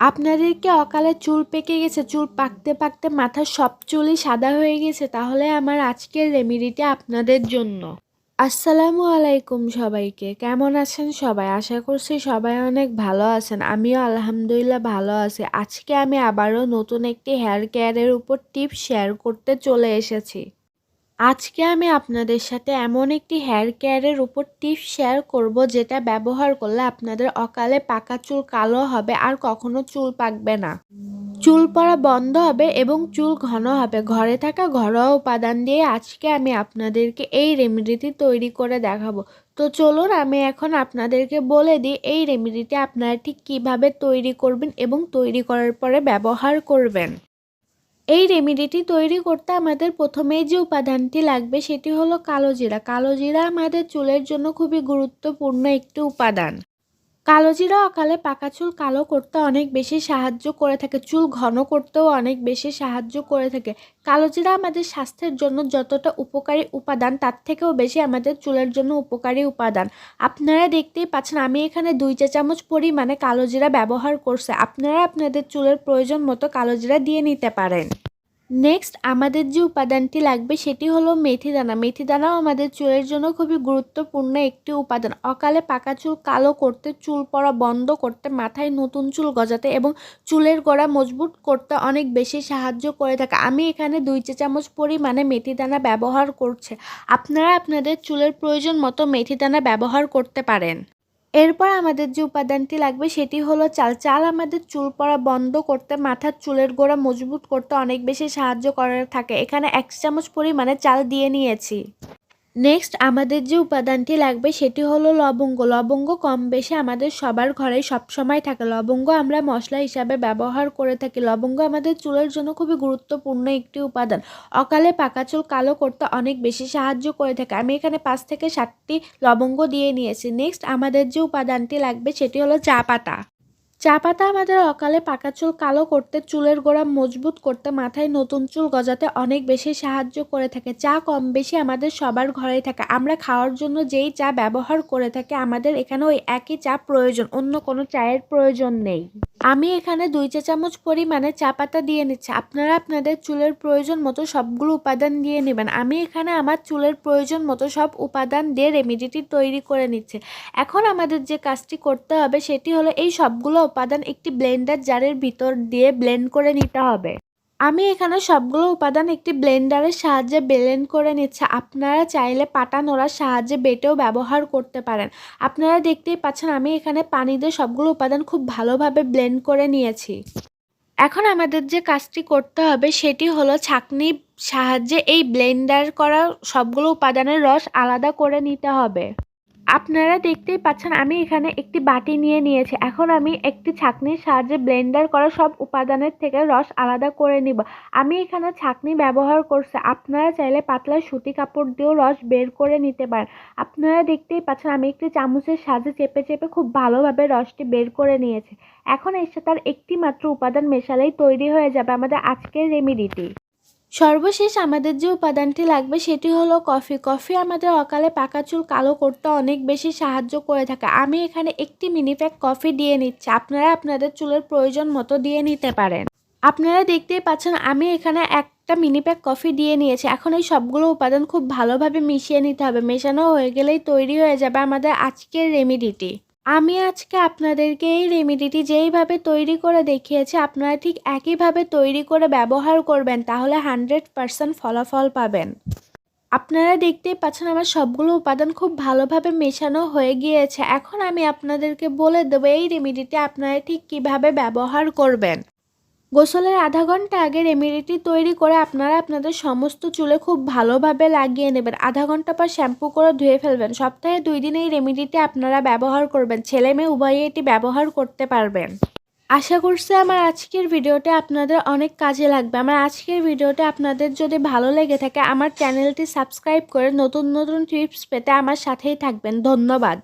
আপনাদেরকে অকালে চুল পেকে গেছে? চুল পাকতে পাকতে মাথার সব চুলই সাদা হয়ে গেছে। তাহলে আমার আজকের রেমেডিটা আপনাদের জন্য। আসসালামু আলাইকুম সবাইকে। কেমন আছেন সবাই? আশা করছি সবাই অনেক ভালো আছেন। আমিও আলহামদুলিল্লাহ ভালো আছি। আজকে আমি আবারও নতুন একটি হেয়ার কেয়ারের উপর টিপস শেয়ার করতে চলে এসেছি। আজকে আমি আপনাদের সাথে এমন একটি হেয়ার কেয়ারের উপর টিপস শেয়ার করব যেটা ব্যবহার করলে আপনাদের অকালে পাকা চুল কালো হবে আর কখনো চুল পাকবে না। চুল পড়া বন্ধ হবে এবং চুল ঘন হবে। ঘরে থাকা ঘরোয়া উপাদান দিয়ে আজকে আমি আপনাদেরকে এই রেমেডিটি তৈরি করে দেখাবো। তো চলুন আমি এখন আপনাদেরকে বলে দিই এই রেমেডিটি আপনারা ঠিক কীভাবে তৈরি করবেন এবং তৈরি করার পরে ব্যবহার করবেন। এই রেমেডিটি তৈরি করতে আমাদের প্রথমেই যে উপাদানটি লাগবে সেটি হলো কালো জিরা। কালো জিরা আমাদের চুলের জন্য খুবই গুরুত্বপূর্ণ একটি উপাদান। কালো জিরা অকালে পাকা চুল কালো করতে অনেক বেশি সাহায্য করে থাকে, চুল ঘন করতেও অনেক বেশি সাহায্য করে থাকে। কালো জিরা আমাদের স্বাস্থ্যের জন্য যতটা উপকারী উপাদান, তার থেকেও বেশি আমাদের চুলের জন্য উপকারী উপাদান। আপনারা দেখতেই পাচ্ছেন, আমি এখানে দুই চা চামচ পরিমাণে কালো জিরা ব্যবহার করছে। আপনারা আপনাদের চুলের প্রয়োজন মতো কালো জিরা দিয়ে নিতে পারেন। নেক্সট আমাদের যে উপাদানটি লাগবে সেটি হলো মেথি দানা মেথি দানাও আমাদের চুলের জন্য খুবই গুরুত্বপূর্ণ একটি উপাদান। অকালে পাকা চুল কালো করতে, চুল পড়া বন্ধ করতে, মাথায় নতুন চুল গজাতে এবং চুলের গোড়া মজবুত করতে অনেক বেশি সাহায্য করে থাকে। আমি এখানে দুই চা চামচ পরিমাণে মেথি দানা ব্যবহার করছে। আপনারা আপনাদের চুলের প্রয়োজন মতো মেথি দানা ব্যবহার করতে পারেন। এরপর আমাদের যে উপাদানটি লাগবে সেটি হলো চাল। চাল আমাদের চুল পড়া বন্ধ করতে, মাথার চুলের গোড়া মজবুত করতে অনেক বেশি সাহায্য করে, থাকে। এখানে এক চামচ পরিমাণে চাল দিয়ে নিয়েছি। নেক্সট আমাদের যে উপাদানটি লাগবে সেটি হলো লবঙ্গ। লবঙ্গ কম বেশি আমাদের সবার ঘরে সবসময় থাকে। লবঙ্গ আমরা মশলা হিসাবে ব্যবহার করে থাকি। লবঙ্গ আমাদের চুলের জন্য খুবই গুরুত্বপূর্ণ একটি উপাদান। অকালে পাকা চুল কালো করতে অনেক বেশি সাহায্য করে থাকে। আমি এখানে পাঁচ থেকে সাতটি লবঙ্গ দিয়ে নিয়েছি। নেক্সট আমাদের যে উপাদানটি লাগবে সেটি হলো চা পাতা। চা পাতা আমাদের অকালে পাকা চুল কালো করতে, চুলের গোড়া মজবুত করতে, মাথায় নতুন চুল গজাতে অনেক বেশি সাহায্য করে থাকে। চা কম বেশি আমাদের সবার ঘরেই থাকে। আমরা খাওয়ার জন্য যেই চা ব্যবহার করে থাকে, আমাদের এখানে ওই একই চা প্রয়োজন, অন্য কোনো চায়ের প্রয়োজন নেই। আমি এখানে দুই চা চামচ পরিমাণে চা পাতা দিয়ে নিচ্ছি। আপনারা আপনাদের চুলের প্রয়োজন মতো সবগুলো উপাদান দিয়ে নেবেন। আমি এখানে আমার চুলের প্রয়োজন মতো সব উপাদান দিয়ে রেমিডিটি তৈরি করে নিচ্ছে। এখন আমাদের যে কাজটি করতে হবে সেটি হলো এই সবগুলো উপাদান একটি ব্লেন্ডার জারের ভিতর দিয়ে ব্লেন্ড করে নিতে হবে। আমি এখানে সবগুলো উপাদান একটি ব্লেন্ডারের সাহায্যে ব্লেন্ড করে নিচ্ছি। আপনারা চাইলে পাটা নোড়ার সাহায্যে বেটেও ব্যবহার করতে পারেন। আপনারা দেখতেই পাচ্ছেন আমি এখানে পানি দিয়ে সবগুলো উপাদান খুব ভালোভাবে ব্লেন্ড করে নিয়েছি। এখন আমাদের যে কাজটি করতে হবে সেটি হলো ছাঁকনির সাহায্যে এই ব্লেন্ডার করা সবগুলো উপাদানের রস আলাদা করে নিতে হবে। আপনারা দেখতেই পাচ্ছেন, আমি এখানে একটি বাটি নিয়ে নিয়েছি। এখন আমি একটি ছাঁকনির সাহায্যে ব্লেন্ডার করা সব উপাদানের থেকে রস আলাদা করে নিব। আমি এখানে ছাঁকনি ব্যবহার করছি। আপনারা চাইলে পাতলা সুতি কাপড় দিয়েও রস বের করে নিতে পারেন। আপনারা দেখতেই পাচ্ছেন, আমি একটি চামচের সাহায্যে চেপে চেপে খুব ভালোভাবে রসটি বের করে নিয়েছি। এখন এর সাথে আর একটি মাত্র উপাদান মেশালেই তৈরি হয়ে যাবে আমাদের আজকের রেমিডিটি। সর্বশেষ আমাদের যে উপাদানটি লাগবে সেটি হলো কফি। কফি আমাদের অকালে পাকা চুল কালো করতে অনেক বেশি সাহায্য করে থাকে। আমি এখানে একটি মিনি প্যাক কফি দিয়ে নিচ্ছি। আপনারা আপনাদের চুলের প্রয়োজন মতো দিয়ে নিতে পারেন। আপনারা দেখতেই পাচ্ছেন আমি এখানে একটা মিনি প্যাক কফি দিয়ে নিয়েছি। এখন এই সবগুলো উপাদান খুব ভালোভাবে মিশিয়ে নিতে হবে। মেশানো হয়ে গেলেই তৈরি হয়ে যাবে আমাদের আজকের রেমিডিটি আমি আজকে আপনাদেরকে এই রেমিডিটি যেইভাবে তৈরি করে দেখিয়েছি, আপনারা ঠিক একইভাবে তৈরি করে ব্যবহার করবেন, তাহলে হান্ড্রেড পারসেন্ট ফলাফল পাবেন। আপনারা দেখতেই পাচ্ছেন আমার সবগুলো উপাদান খুব ভালোভাবে মেশানো হয়ে গিয়েছে। এখন আমি আপনাদেরকে বলে দেবো এই রেমিডিটি আপনারা ঠিক কীভাবে ব্যবহার করবেন। গোসলের আধা ঘণ্টা আগে রেমেডিটি তৈরি করে আপনারা আপনাদের সমস্ত চুলে খুব ভালোভাবে লাগিয়ে নেবেন। আধা ঘণ্টা পর শ্যাম্পু করে ধুয়ে ফেলবেন। সপ্তাহে দুই দিন এই রেমেডিটি আপনারা ব্যবহার করবেন। ছেলে মেয়ে উভয়ে এটি ব্যবহার করতে পারবেন। আশা করছি আমার আজকের ভিডিওটা আপনাদের অনেক কাজে লাগবে। আমার আজকের ভিডিওটা আপনাদের যদি ভালো লেগে থাকে, আমার চ্যানেলটি সাবস্ক্রাইব করে নতুন নতুন টিপস পেতে আমার সাথেই থাকবেন। ধন্যবাদ।